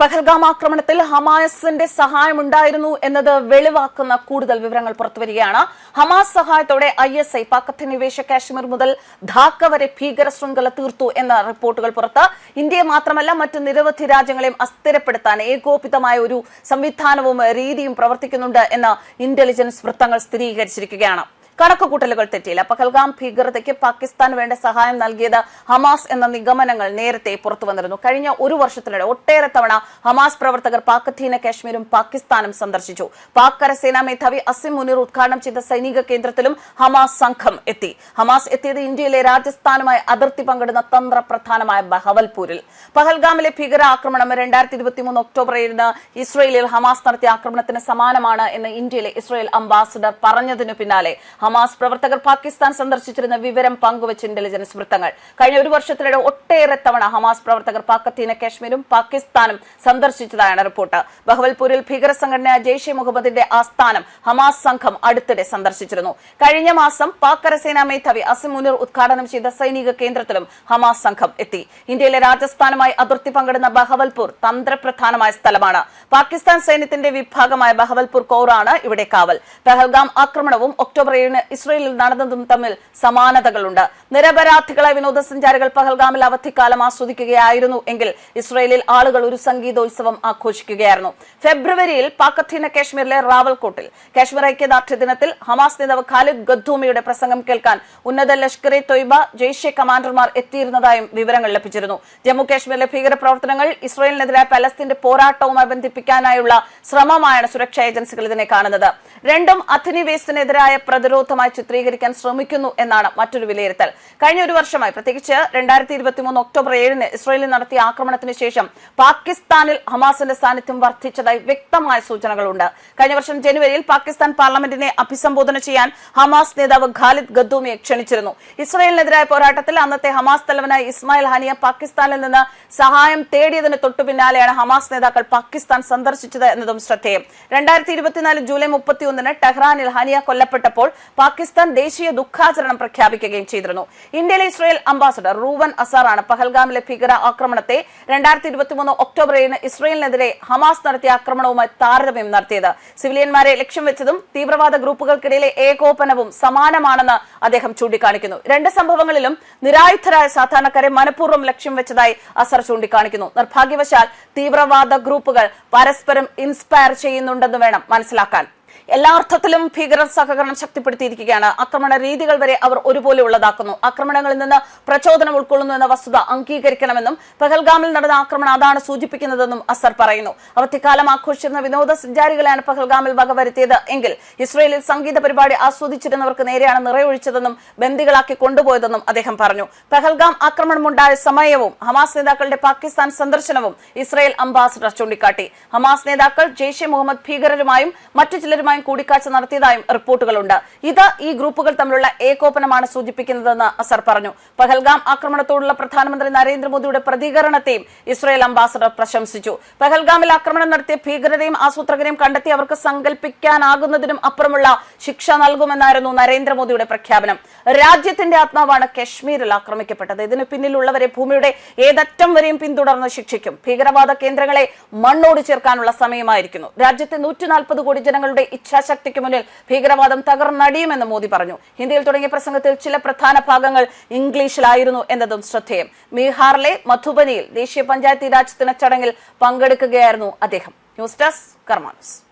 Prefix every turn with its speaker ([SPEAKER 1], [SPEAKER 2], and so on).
[SPEAKER 1] പഹൽഗാം ആക്രമണത്തിൽ ഹമാസിന്റെ സഹായമുണ്ടായിരുന്നു എന്നത് വെളിവാക്കുന്ന കൂടുതൽ വിവരങ്ങൾ പുറത്തുവരികയാണ്. ഹമാസ് സഹായത്തോടെ I S I Pak Kashmir മുതൽ ധാക്ക വരെ ഭീകര ശൃംഖല തീർത്തു എന്ന റിപ്പോർട്ടുകൾ പുറത്ത്. ഇന്ത്യയെ മാത്രമല്ല മറ്റ് നിരവധി രാജ്യങ്ങളെയും അസ്ഥിരപ്പെടുത്താൻ ഏകോപിതമായ ഒരു സംവിധാനവും രീതിയും പ്രവർത്തിക്കുന്നുണ്ട് എന്ന് ഇന്റലിജൻസ് വൃത്തങ്ങൾ സ്ഥിരീകരിച്ചിരിക്കുകയാണ്. കണക്കുകൂട്ടലുകൾ തെറ്റിയില്ല. പഹൽഗാം ഭീകരതയ്ക്ക് പാകിസ്ഥാൻ വേണ്ട സഹായം നൽകിയത് ഹമാസ് എന്ന നിഗമനങ്ങൾ നേരത്തെ പുറത്തുവന്നിരുന്നു. കഴിഞ്ഞ ഒരു വർഷത്തിനിടെ ഒട്ടേറെ തവണ ഹമാസ് പ്രവർത്തകർ പാക് കാശ്മീരും പാകിസ്ഥാനും സന്ദർശിച്ചു. പാക് കരസേനാ മേധാവി അസിം മുനീർ ഉദ്ഘാടനം ചെയ്ത സൈനിക കേന്ദ്രത്തിലും ഹമാസ് സംഘം എത്തി. ഹമാസ് എത്തിയത് ഇന്ത്യയിലെ രാജസ്ഥാനുമായി അതിർത്തി പങ്കിടുന്ന തന്ത്രപ്രധാനമായ ബഹവൽപൂരിൽ. പഹൽഗാമിലെ ഭീകര ആക്രമണം രണ്ടായിരത്തി ഇരുപത്തിമൂന്ന് ഒക്ടോബർ ഏഴിന് ഇസ്രയേലിൽ ഹമാസ് നടത്തിയ ആക്രമണത്തിന് സമാനമാണ് എന്ന് ഇന്ത്യയിലെ ഇസ്രയേൽ അംബാസിഡർ പറഞ്ഞതിനു പിന്നാലെ ഹമാസ് പ്രവർത്തകർ പാകിസ്ഥാൻ സന്ദർശിച്ചിരുന്ന വിവരം പങ്കുവച്ച് ഇന്റലിജൻസ് വൃത്തങ്ങൾ. കഴിഞ്ഞ ഒരു വർഷത്തിനിടെ ഒട്ടേറെ തവണ ഹമാസ് പ്രവർത്തകർ പാക്കത്തീന കാശ്മീരും പാകിസ്ഥാനും സന്ദർശിച്ചതായാണ് റിപ്പോർട്ട്. ബഹവൽപൂരിൽ ഭീകര സംഘടന ജെയ്ഷെ മുഹമ്മദിന്റെ ആസ്ഥാനം ഹമാസ് സംഘം അടുത്തിടെ സന്ദർശിച്ചിരുന്നു. കഴിഞ്ഞ മാസം പാക് കരസേനാ മേധാവി അസിം മുനീർ ഉദ്ഘാടനം ചെയ്ത സൈനിക കേന്ദ്രത്തിലും ഹമാസ് സംഘം എത്തി. ഇന്ത്യയിലെ രാജസ്ഥാനുമായി അതിർത്തി പങ്കിടുന്ന ബഹവൽപൂർ തന്ത്രപ്രധാനമായ സ്ഥലമാണ്. പാകിസ്ഥാൻ സൈന്യത്തിന്റെ വിഭാഗമായ ബഹവൽപൂർ കോറാണ് ഇവിടെ കാവൽ. പെഹൽഗാം ആക്രമണവും ഒക്ടോബർ ഏഴിന് ഇസ്രയേലിൽ നടന്നതും തമ്മിൽ സമാനതകളുണ്ട്. നിരപരാധികളെ വിനോദസഞ്ചാരികൾ പഹൽഗാമിൽ അവധിക്കാലം ആസ്വദിക്കുകയായിരുന്നു എങ്കിൽ ഇസ്രയേലിൽ ആളുകൾ ഒരു സംഗീതോത്സവം ആഘോഷിക്കുകയായിരുന്നു. ഫെബ്രുവരിയിൽ പാക്കത്തീന കാശ്മീരിലെ റാവൽകോട്ടിൽ കാശ്മീർ ഐക്യദാർഢ്യ ദിനത്തിൽ ഹമാസ് നേതാവ് ഖാലിദ് ഗദ്ദൂമിയുടെ പ്രസംഗം കേൾക്കാൻ ഉന്നത ലഷ്കർ എ തൊയ്ബ ജെയ്ഷെ കമാൻഡർമാർ എത്തിയിരുന്നതായും വിവരങ്ങൾ ലഭിച്ചിരുന്നു. ജമ്മു കാശ്മീരിലെ ഭീകരപ്രവർത്തനങ്ങൾ ഇസ്രയേലിനെതിരായ പലസ്തീന്റെ പോരാട്ടവുമായി ബന്ധിപ്പിക്കാനായുള്ള ശ്രമമായാണ് സുരക്ഷാ ഏജൻസികൾ ഇതിനെ കാണുന്നത്. രണ്ടും അധിനിവേശത്തിനെതിരായ പ്രതിരോധമായി ചിത്രീകരിക്കാൻ ശ്രമിക്കുന്നു എന്നാണ് മറ്റൊരു വിലയിരുത്തൽ. കഴിഞ്ഞ ഒരു വർഷമായി പ്രത്യേകിച്ച് രണ്ടായിരത്തി ഇരുപത്തിമൂന്ന് ഒക്ടോബർ ഏഴിന് ഇസ്രയേലിൽ നടത്തിയ ആക്രമണത്തിന് ശേഷം പാകിസ്ഥാനിൽ ഹമാസിന്റെ സാന്നിധ്യം വർദ്ധിച്ചതായി വ്യക്തമായ സൂചനകളുണ്ട്. കഴിഞ്ഞ വർഷം ജനുവരിയിൽ പാകിസ്ഥാൻ പാർലമെന്റിനെ അഭിസംബോധന ചെയ്യാൻ ഹമാസ് നേതാവ് ഖാലിദ് ഗദ്ദൂമിയെ ക്ഷണിച്ചിരുന്നു. ഇസ്രയേലിനെതിരായ പോരാട്ടത്തിൽ അന്നത്തെ ഹമാസ് തലവനായ ഇസ്മായിൽ ഹാനിയ പാകിസ്ഥാനിൽ നിന്ന് സഹായം തേടിയതിന് തൊട്ടു പിന്നാലെയാണ് ഹമാസ് നേതാക്കൾ പാകിസ്ഥാൻ സന്ദർശിച്ചത് എന്നതും ശ്രദ്ധേയം. രണ്ടായിരത്തി ഇരുപത്തിനാല് ജൂലൈ മുപ്പത്തിയൊന്നിന് ടെഹ്റാനിൽ ഹാനിയ കൊല്ലപ്പെട്ടപ്പോൾ പാകിസ്ഥാൻ ദേശീയ ദുഃഖാചരണം പ്രഖ്യാപിക്കുകയും ചെയ്തിരുന്നു. ഇന്ത്യയിലെ ഇസ്രയേൽ അംബാസഡർ റൂവൻ അസാറാണ് പഹൽഗാമിലെ ഭീകര ആക്രമണത്തെ രണ്ടായിരത്തി ഇരുപത്തിമൂന്ന് ഒക്ടോബർ ഏഴിന് ഇസ്രയേലിനെതിരെ ഹമാസ് നടത്തിയ ആക്രമണവുമായി താരതമ്യം നടത്തിയത്. സിവിലിയന്മാരെ ലക്ഷ്യം വെച്ചതും തീവ്രവാദ ഗ്രൂപ്പുകൾക്കിടയിലെ ഏകോപനവും സമാനമാണെന്ന് അദ്ദേഹം ചൂണ്ടിക്കാണിക്കുന്നു. രണ്ട് സംഭവങ്ങളിലും നിരായുധരായ സാധാരണക്കാരെ മനഃപൂർവം ലക്ഷ്യം വെച്ചതായി അസർ ചൂണ്ടിക്കാണിക്കുന്നു. നിർഭാഗ്യവശാൽ തീവ്രവാദ ഗ്രൂപ്പുകൾ പരസ്പരം ഇൻസ്പയർ ചെയ്യുന്നുണ്ടെന്ന് വേണം മനസ്സിലാക്കാൻ. എല്ലാ അർത്ഥത്തിലും ഭീകരർ സഹകരണം ശക്തിപ്പെടുത്തിയിരിക്കുകയാണ്. ആക്രമണ രീതികൾ വരെ അവർ ഒരുപോലെ ഉള്ളതാക്കുന്നു. ആക്രമണങ്ങളിൽ നിന്ന് പ്രചോദനം ഉൾക്കൊള്ളുന്നു എന്ന വസ്തുത അംഗീകരിക്കണമെന്നും പഹൽഗാമിൽ നടന്ന ആക്രമണം അതാണ് സൂചിപ്പിക്കുന്നതെന്നും അസർ പറയുന്നു. അവധിക്കാലം ആഘോഷിച്ചിരുന്ന വിനോദസഞ്ചാരികളെയാണ് പഹൽഗാമിൽ വകവരുത്തിയത് എങ്കിൽ ഇസ്രയേലിൽ സംഗീത പരിപാടി ആസ്വദിച്ചിരുന്നവർക്ക് നേരെയാണ് നിറയൊഴിച്ചതെന്നും ബന്ദികളാക്കി കൊണ്ടുപോയതെന്നും അദ്ദേഹം പറഞ്ഞു. പഹൽഗാം ആക്രമണമുണ്ടായ സമയവും ഹമാസ് നേതാക്കളുടെ പാകിസ്ഥാൻ സന്ദർശനവും ഇസ്രയേൽ അംബാസിഡർ ചൂണ്ടിക്കാട്ടി. ഹമാസ് നേതാക്കൾ ജെയ്ഷെ മുഹമ്മദ് ഭീകരരുമായും മറ്റു ചിലരുമായും കൂടിക്കാഴ്ച നടത്തിയതായും റിപ്പോർട്ടുകളുണ്ട്. ഇത് ഈ ഗ്രൂപ്പുകൾ തമ്മിലുള്ള ഏകോപനമാണ് സൂചിപ്പിക്കുന്നതെന്ന് അസർ പറഞ്ഞു. പഹൽഗാം ആക്രമണത്തോടുള്ള പ്രധാനമന്ത്രി നരേന്ദ്രമോദിയുടെ പ്രതികരണത്തെയും ഇസ്രയേൽ അംബാസഡർ പ്രശംസിച്ചു. പഹൽഗാമിൽ ആക്രമണം നടത്തിയ ഭീകരരെയും ആസൂത്രകരെയും കണ്ടെത്തി അവർക്ക് സങ്കല്പിക്കാനാകുന്നതിനും അപ്പുറമുള്ള ശിക്ഷ നൽകുമെന്നായിരുന്നു നരേന്ദ്രമോദിയുടെ പ്രഖ്യാപനം. രാജ്യത്തിന്റെ ആത്മാവാണ് കശ്മീരിൽ ആക്രമിക്കപ്പെട്ടത്. ഇതിന് പിന്നിലുള്ളവരെ ഭൂമിയുടെ ഏതറ്റം വരെയും പിന്തുടർന്ന് ശിക്ഷിക്കും. ഭീകരവാദ കേന്ദ്രങ്ങളെ മണ്ണോട് ചേർക്കാനുള്ള സമയമായിരിക്കുന്നു. രാജ്യത്തെ നൂറ്റി നാൽപ്പത് കോടി ജനങ്ങളുടെ ഇച്ഛാശക്തിക്ക് മുന്നിൽ ഭീകരവാദം തകർന്നടിയുമെന്ന് മോദി പറഞ്ഞു. ഹിന്ദിയിൽ തുടങ്ങിയ പ്രസംഗത്തിൽ ചില പ്രധാന ഭാഗങ്ങൾ ഇംഗ്ലീഷിലായിരുന്നു എന്നതും ശ്രദ്ധേയം. ബീഹാറിലെ മധുബനിയിൽ ദേശീയ പഞ്ചായത്തി രാജ് ദിന ചടങ്ങിൽ പങ്കെടുക്കുകയായിരുന്നു അദ്ദേഹം. News desk കർമാനസ്.